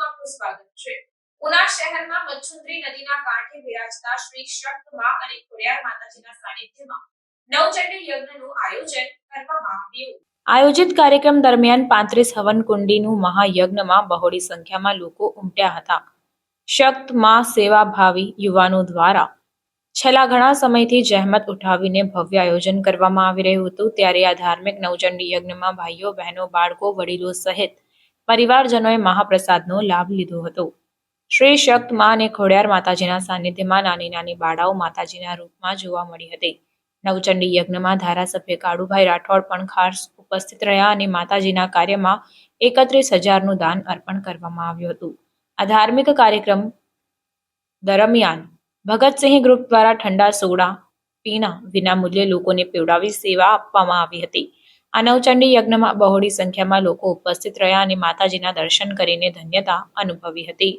આપનું સ્વાગત છે. ઉના શહેરમાં મચ્છુંદ્રી નદીના કાંઠે બિરાજતા શ્રી શક્તમાં અને ખોડિયાર માતાજીના સાનિધ્યમાં નવચંડી યજ્ઞનું આયોજન કરવામાં આવ્યું. આયોજિત કાર્યક્રમ દરમિયાન પાંત્રીસ હવન કુંડીનું મહાયજ્ઞમાં બહોળી સંખ્યામાં લોકો ઉમટ્યા હતા. શક્તમાં સેવાભાવી યુવાનો દ્વારા છેલ્લા ઘણા સમયથી જહેમત ઉઠાવીને ભવ્ય આયોજન કરવામાં આવી રહ્યું હતું. ત્યારે આ ધાર્મિક નવચંડી યજ્ઞમાં ભાઈઓ, બહેનો, બાળકો, વડીલો સહિત પરિવારજનોએ મહાપ્રસાદનો લાભ લીધો હતો. શ્રી શક્ત મા અને ખોડિયાર માતાજીના સાનિધ્યમાં નાની નાની બાળાઓ માતાજીના રૂપમાં જોવા મળી હતી. નવચંડી યજ્ઞમાં ધારાસભ્ય કાળુભાઈ રાઠોડ પણ ખાસ ઉપસ્થિત રહ્યા અને માતાજીના કાર્યમાં એકત્રીસ હજારનું દાન અર્પણ કરવામાં આવ્યું હતું. આ ધાર્મિક કાર્યક્રમ દરમિયાન ભગતસિંહ ગ્રુપ દ્વારા ઠંડા સોડા, પીણા વિનામૂલ્યે લોકોને પીવડાવી સેવા આપવામાં આવી હતી. આ નવચંડી યજ્ઞમાં બહોળી સંખ્યામાં લોકો ઉપસ્થિત રહ્યા અને માતાજીના દર્શન કરીને ધન્યતા અનુભવી હતી.